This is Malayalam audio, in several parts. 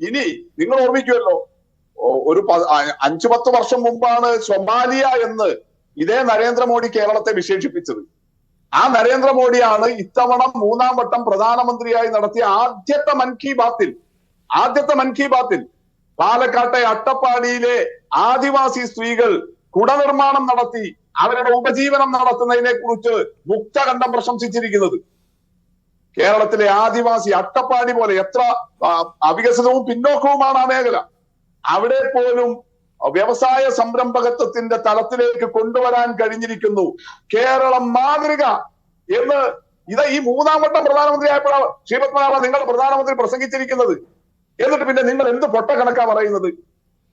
ഇനി നിങ്ങൾ ഓർമ്മിക്കുമല്ലോ ഒരു അഞ്ചു പത്ത് വർഷം മുമ്പാണ് സൊമാലിയ എന്ന് ഇതേ നരേന്ദ്രമോദി കേരളത്തെ വിശേഷിപ്പിച്ചത്. ആ നരേന്ദ്രമോദിയാണ് ഇത്തവണ മൂന്നാം വട്ടം പ്രധാനമന്ത്രിയായി നടത്തിയ ആദ്യത്തെ മൻ കി ബാത്തിൽ ആദ്യത്തെ മൻ കി ബാത്തിൽ പാലക്കാട്ടെ അട്ടപ്പാടിയിലെ ആദിവാസി സ്ത്രീകൾ കുടനിർമ്മാണം നടത്തി അവരുടെ ഉപജീവനം നടത്തുന്നതിനെ കുറിച്ച് മുക്തകണ്ഠം പ്രശംസിച്ചിരിക്കുന്നത്. കേരളത്തിലെ ആദിവാസി അട്ടപ്പാടി പോലെ എത്ര അവികസിതവും പിന്നോക്കവുമാണ് ആ മേഖല. അവിടെ പോലും വ്യവസായ സംരംഭകത്വത്തിന്റെ തലത്തിലേക്ക് കൊണ്ടുവരാൻ കഴിഞ്ഞിരിക്കുന്നു. കേരളം മാതൃക എന്ന് ഇത് ഈ മൂന്നാം വട്ടം പ്രധാനമന്ത്രി ആയപ്പോഴാണ് ശ്രീപത്മനാഭ നിങ്ങൾ പ്രധാനമന്ത്രി പ്രസംഗിച്ചിരിക്കുന്നത്. എന്നിട്ട് പിന്നെ നിങ്ങൾ എന്ത് പൊട്ട കണക്കാ പറയുന്നത്?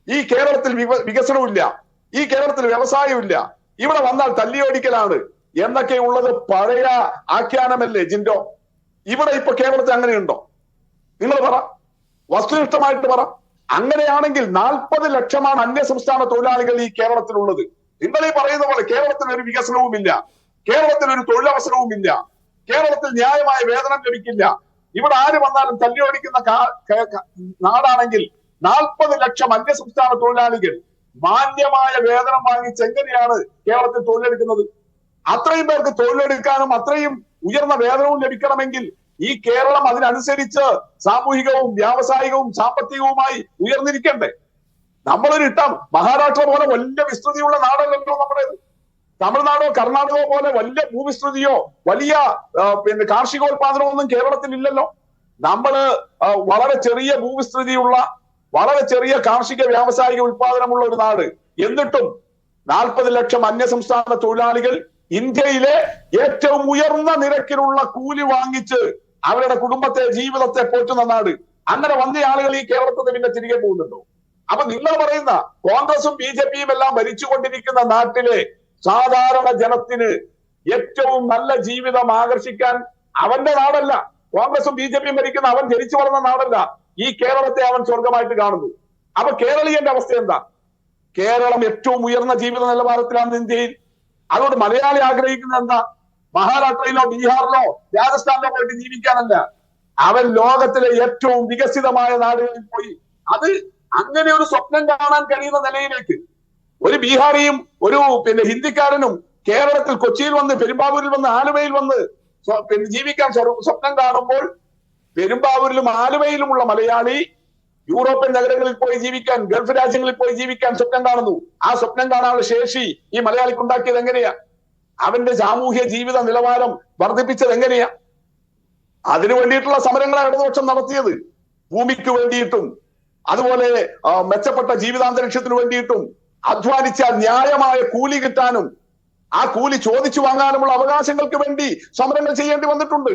ഈ കേരളത്തിൽ വിക- വികസനമില്ല ഈ കേരളത്തിൽ വ്യവസായമില്ല ഇവിടെ വന്നാൽ തല്ലിയോടിക്കലാണ്. എന്നൊക്കെ ഉള്ളത് പഴയ ആഖ്യാനമല്ലേ ജിൻഡോ? ഇവിടെ ഇപ്പൊ കേരളത്തിൽ അങ്ങനെയുണ്ടോ? നിങ്ങൾ പറ. വസ്തുനിഷ്ഠമായിട്ട് പറ. അങ്ങനെയാണെങ്കിൽ നാൽപ്പത് ലക്ഷമാണ് അന്യ സംസ്ഥാന തൊഴിലാളികൾ ഈ കേരളത്തിലുള്ളത്. നിങ്ങൾ ഈ പറയുന്ന പോലെ കേരളത്തിൽ ഒരു വികസനവുമില്ല. കേരളത്തിൽ ഒരു തൊഴിലവസരവുമില്ല. കേരളത്തിൽ ന്യായമായ വേതനം ലഭിക്കില്ല. ഇവിടെ ആര് വന്നാലും തല്ലിയോടിക്കുന്ന നാടാണെങ്കിൽ നാൽപ്പത് ലക്ഷം അന്യ സംസ്ഥാന തൊഴിലാളികൾ മാന്യമായ വേതനം വാങ്ങിച്ച് എങ്ങനെയാണ് കേരളത്തിൽ തൊഴിലെടുക്കുന്നത്? അത്രയും പേർക്ക് തൊഴിലെടുക്കാനും അത്രയും ഉയർന്ന വേതനവും ലഭിക്കണമെങ്കിൽ ഈ കേരളം അതിനനുസരിച്ച് സാമൂഹികവും വ്യാവസായികവും സാമ്പത്തികവുമായി ഉയർന്നിരിക്കണ്ടേ? നമ്മളൊരു ഇട്ടാം. മഹാരാഷ്ട്ര പോലെ വലിയ വിസ്തൃതിയുള്ള നാടല്ലല്ലോ നമ്മുടേത് തമിഴ്നാടോ കർണാടകോ പോലെ വലിയ ഭൂവിസ്തൃതിയോ വലിയ പിന്നെ കാർഷികോത്പാദനമോ ഒന്നും കേരളത്തിൽ ഇല്ലല്ലോ. നമ്മൾ വളരെ ചെറിയ ഭൂവിസ്തൃതിയുള്ള വളരെ ചെറിയ കാർഷിക വ്യാവസായിക ഉത്പാദനമുള്ള ഒരു നാട്. എന്നിട്ടും നാൽപ്പത് ലക്ഷം അന്യസംസ്ഥാന തൊഴിലാളികൾ ഇന്ത്യയിലെ ഏറ്റവും ഉയർന്ന നിരക്കിലുള്ള കൂലി വാങ്ങിച്ച് അവരുടെ കുടുംബത്തെ ജീവിതത്തെ പോറ്റുന്ന നാട്. അങ്ങനെ വന്ന ആളുകൾ ഈ കേരളത്തിൽ പിന്നെ തിരികെ പോകുന്നുണ്ടോ? അപ്പൊ നിങ്ങൾ പറയുന്ന കോൺഗ്രസും ബി ജെ പിയും എല്ലാം ഭരിച്ചുകൊണ്ടിരിക്കുന്ന നാട്ടിലെ സാധാരണ ജനത്തിന് ഏറ്റവും നല്ല ജീവിതം ആകർഷിക്കാൻ അവന്റെ നാടല്ല. കോൺഗ്രസും ബി ജെ പിയും ഭരിക്കുന്ന അവൻ ജനിച്ചു വളർന്ന നാടല്ല. ഈ കേരളത്തെ അവൻ സ്വർഗമായിട്ട് കാണുന്നു. അപ്പൊ കേരളീയന്റെ അവസ്ഥ എന്താ? കേരളം ഏറ്റവും ഉയർന്ന ജീവിത നിലവാരത്തിലാണ് ഇന്ത്യയിൽ. അതുകൊണ്ട് മലയാളി ആഗ്രഹിക്കുന്നത് എന്താ? മഹാരാഷ്ട്രയിലോ ബീഹാറിലോ രാജസ്ഥാനിലോ പോയിട്ട് ജീവിക്കാനല്ല. അവൻ ലോകത്തിലെ ഏറ്റവും വികസിതമായ നാടുകളിൽ പോയി. അത് അങ്ങനെ ഒരു സ്വപ്നം കാണാൻ കഴിയുന്ന നിലയിലേക്ക്. ഒരു ബീഹാറിയും ഒരു പിന്നെ ഹിന്ദിക്കാരനും കേരളത്തിൽ കൊച്ചിയിൽ വന്ന് പെരുമ്പാവൂരിൽ വന്ന് ആലുവയിൽ വന്ന് പിന്നെ ജീവിക്കാൻ സ്വപ്നം കാണുമ്പോൾ പെരുമ്പാവൂരിലും ആലുവയിലുമുള്ള മലയാളി യൂറോപ്യൻ നഗരങ്ങളിൽ പോയി ജീവിക്കാൻ ഗൾഫ് രാജ്യങ്ങളിൽ പോയി ജീവിക്കാൻ സ്വപ്നം കാണുന്നു. ആ സ്വപ്നം കാണാനുള്ള ശേഷി ഈ മലയാളിക്ക് ഉണ്ടാക്കിയത് എങ്ങനെയാ? അവന്റെ സാമൂഹ്യ ജീവിത നിലവാരം വർദ്ധിപ്പിച്ചത് എങ്ങനെയാ? അതിനു വേണ്ടിയിട്ടുള്ള സമരങ്ങളാണ് ഇടതുപക്ഷം നടത്തിയത്. ഭൂമിക്ക് വേണ്ടിയിട്ടും അതുപോലെ മെച്ചപ്പെട്ട ജീവിതാന്തരീക്ഷത്തിന് വേണ്ടിയിട്ടും അധ്വാനിച്ച ന്യായമായ കൂലി കിട്ടാനും ആ കൂലി ചോദിച്ചു വാങ്ങാനുമുള്ള അവകാശങ്ങൾക്ക് വേണ്ടി സമരങ്ങൾ ചെയ്യേണ്ടി വന്നിട്ടുണ്ട്.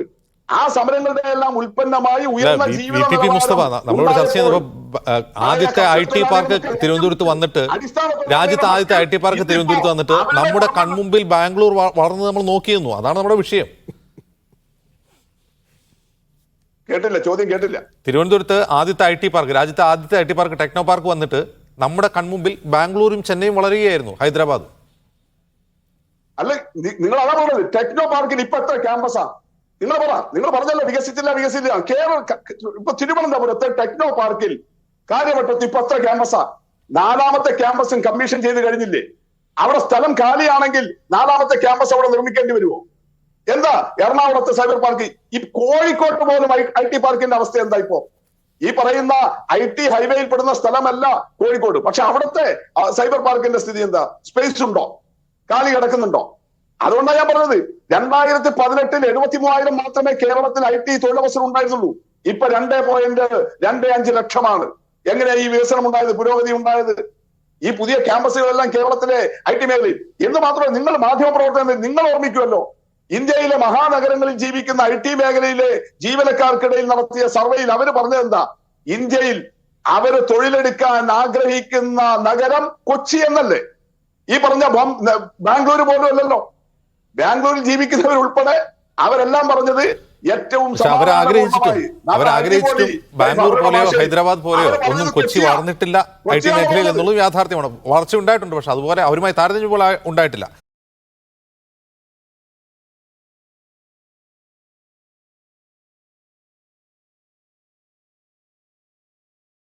ആ സമരങ്ങളുടെ എല്ലാം ഉൽപ്പന്നമായി ഉയർന്ന ജീവിത മുസ്തഫ നമ്മളോട് ചർച്ച ചെയ്തപ്പോ ആദ്യത്തെ ഐ ടി പാർക്ക് തിരുവനന്തപുരത്ത് വന്നിട്ട് രാജ്യത്തെ ആദ്യത്തെ ഐ ടി പാർക്ക് തിരുവനന്തപുരത്ത് വന്നിട്ട് നമ്മുടെ കൺമുമ്പിൽ ബാംഗ്ലൂർ വളർന്ന് വളർന്നത് നമ്മൾ നോക്കിയിരുന്നു. അതാണ് നമ്മുടെ വിഷയം. കേട്ടില്ല ചോദ്യം കേട്ടില്ല. തിരുവനന്തപുരത്ത് ആദ്യത്തെ ഐ ടി പാർക്ക് രാജ്യത്തെ ആദ്യത്തെ I T park techno park വന്നിട്ട് നമ്മുടെ കൺമുമ്പിൽ ബാംഗ്ലൂരും ചെന്നൈയും വളരുകയായിരുന്നു ഹൈദരാബാദ്. അല്ല നിങ്ങൾ അതാ പറഞ്ഞത് ടെക്നോ പാർക്കിൽ ഇപ്പൊ എത്ര ക്യാമ്പസാ. നിങ്ങൾ പറ നിങ്ങൾ പറഞ്ഞല്ലോ വികസിച്ചില്ല വികസിച്ചില്ല. കേരള ഇപ്പൊ തിരുവനന്തപുരത്തെ ടെക്നോ പാർക്കിൽ കാര്യവട്ടത്ത് ഇപ്പൊ എത്ര ക്യാമ്പസാ നാലാമത്തെ ക്യാമ്പസും കമ്മീഷൻ ചെയ്ത് കഴിഞ്ഞില്ലേ? അവിടെ സ്ഥലം കാലിയാണെങ്കിൽ നാലാമത്തെ ക്യാമ്പസ് അവിടെ നിർമ്മിക്കേണ്ടി വരുമോ എന്താ? എറണാകുളത്തെ സൈബർ പാർക്ക് ഈ കോഴിക്കോട്ട് പോലും ഐ ടി പാർക്കിന്റെ അവസ്ഥ എന്താ ഇപ്പോ? ഈ പറയുന്ന ഐ ടി ഹൈവേയിൽ പെടുന്ന സ്ഥലമല്ല കോഴിക്കോട്. പക്ഷെ അവിടുത്തെ സൈബർ പാർക്കിന്റെ സ്ഥിതി എന്താ? സ്പേസ് ഉണ്ടോ? കാലി കിടക്കുന്നുണ്ടോ? അതുകൊണ്ടാണ് ഞാൻ പറഞ്ഞത്. രണ്ടായിരത്തി പതിനെട്ടിൽ എഴുപത്തി മൂവായിരം മാത്രമേ കേരളത്തിൽ ഐ ടി തൊഴിലവസരം ഉണ്ടായിരുന്നുള്ളൂ. ഇപ്പൊ രണ്ടേ പോയിന്റ് രണ്ടേ അഞ്ച് ലക്ഷമാണ്. എങ്ങനെയാ ഈ വികസനം ഉണ്ടായത് പുരോഗതി ഉണ്ടായത്? ഈ പുതിയ ക്യാമ്പസുകളെല്ലാം കേരളത്തിലെ ഐ ടി മേഖലയിൽ. എന്ന് മാത്രമല്ല നിങ്ങൾ മാധ്യമ പ്രവർത്തകർ നിങ്ങൾ ഓർമ്മിക്കുമല്ലോ. ഇന്ത്യയിലെ മഹാനഗരങ്ങളിൽ ജീവിക്കുന്ന ഐ ടി മേഖലയിലെ ജീവനക്കാർക്കിടയിൽ നടത്തിയ സർവേയിൽ അവർ പറഞ്ഞത് എന്താ? ഇന്ത്യയിൽ അവർ തൊഴിലെടുക്കാൻ ആഗ്രഹിക്കുന്ന നഗരം കൊച്ചി എന്നല്ലേ? ഈ പറഞ്ഞ ബാംഗ്ലൂർ പോലും അല്ലല്ലോ. ബാംഗ്ലൂരിൽ ജീവിക്കുന്നവർ ഉൾപ്പെടെ അവരെല്ലാം പറഞ്ഞത് ഏറ്റവും ബാംഗ്ലൂർ പോലെയോ ഹൈദരാബാദ് പോലെയോ ഒന്നും കൊച്ചി. വളർന്നിട്ടില്ല ഐ ടി മേഖലയിൽ. എന്നുള്ളത് യാഥാർത്ഥ്യമാണ് വളർച്ച ഉണ്ടായിട്ടുണ്ട് പക്ഷെ അതുപോലെ അവരുമായി താരതമ്യം പോലെ ഉണ്ടായിട്ടില്ല